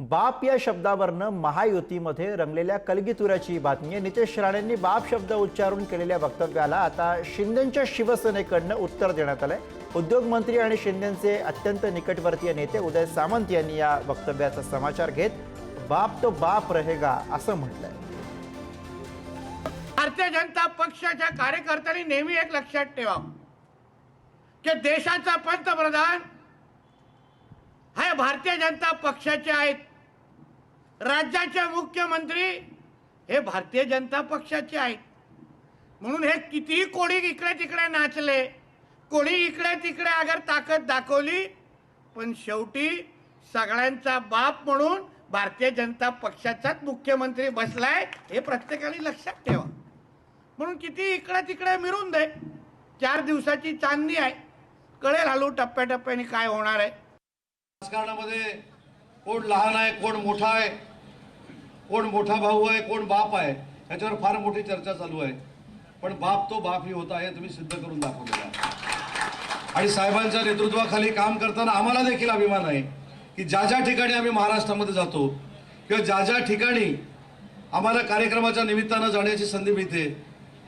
बाप या शब्दावरनं महायुतीमध्ये रंगलेल्या कलगीतुऱ्याची बातमी आहे. नितेश राणेंनी बाप शब्द उच्चारून केलेल्या वक्तव्याला आता शिंदेच्या शिवसेनेकडनं उत्तर देण्यात आलंय. उद्योगमंत्री आणि शिंदेचे अत्यंत निकटवर्तीय नेते उदय सामंत यांनी या वक्तव्याचा समाचार घेत बाप तो बाप रहेगा असं म्हटलंय. भारतीय जनता पक्षाच्या कार्यकर्त्यांनी नेहमी एक लक्षात ठेवा की देशाचा पंतप्रधान भारतीय जनता पक्षाचे आहेत. राज्याचे मुख्यमंत्री हे भारतीय जनता पक्षाचे आहेत. म्हणून हे कितीही कोणी इकडे तिकडे नाचले कोणी इकडे तिकडे अगर ताकद दाखवली पण शेवटी सगळ्यांचा बाप म्हणून भारतीय जनता पक्षाचाच मुख्यमंत्री बसलाय हे प्रत्येकाने लक्षात ठेवा. म्हणून किती इकडे तिकडे मिळून दे चार दिवसाची चांदणी आहे. कळेल हलू टप्प्याटप्प्याने काय होणार आहे. राजकारणामध्ये कोण लहान आहे कोण मोठा आहे कोण मोठा भाऊ आहे कोण बाप आहे याच्यावर फार मोठी चर्चा चालू आहे. पण बाप तो बाप ही होता हे तुम्ही सिद्ध करून दाखवलेला आणि साहेबांच्या नेतृत्वाखाली काम करताना आम्हाला देखील अभिमान आहे की ज्या ज्या ठिकाणी आम्ही महाराष्ट्रामध्ये जातो किंवा ज्या ज्या ठिकाणी आम्हाला कार्यक्रमाच्या निमित्तानं जाण्याची संधी मिळते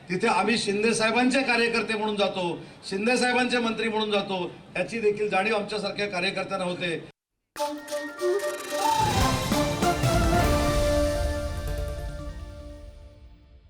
तिथे आम्ही शिंदे साहेबांचे कार्यकर्ते म्हणून जातो शिंदे साहेबांचे मंत्री म्हणून जातो याची देखील जाणीव आमच्यासारख्या कार्यकर्त्यांना होते.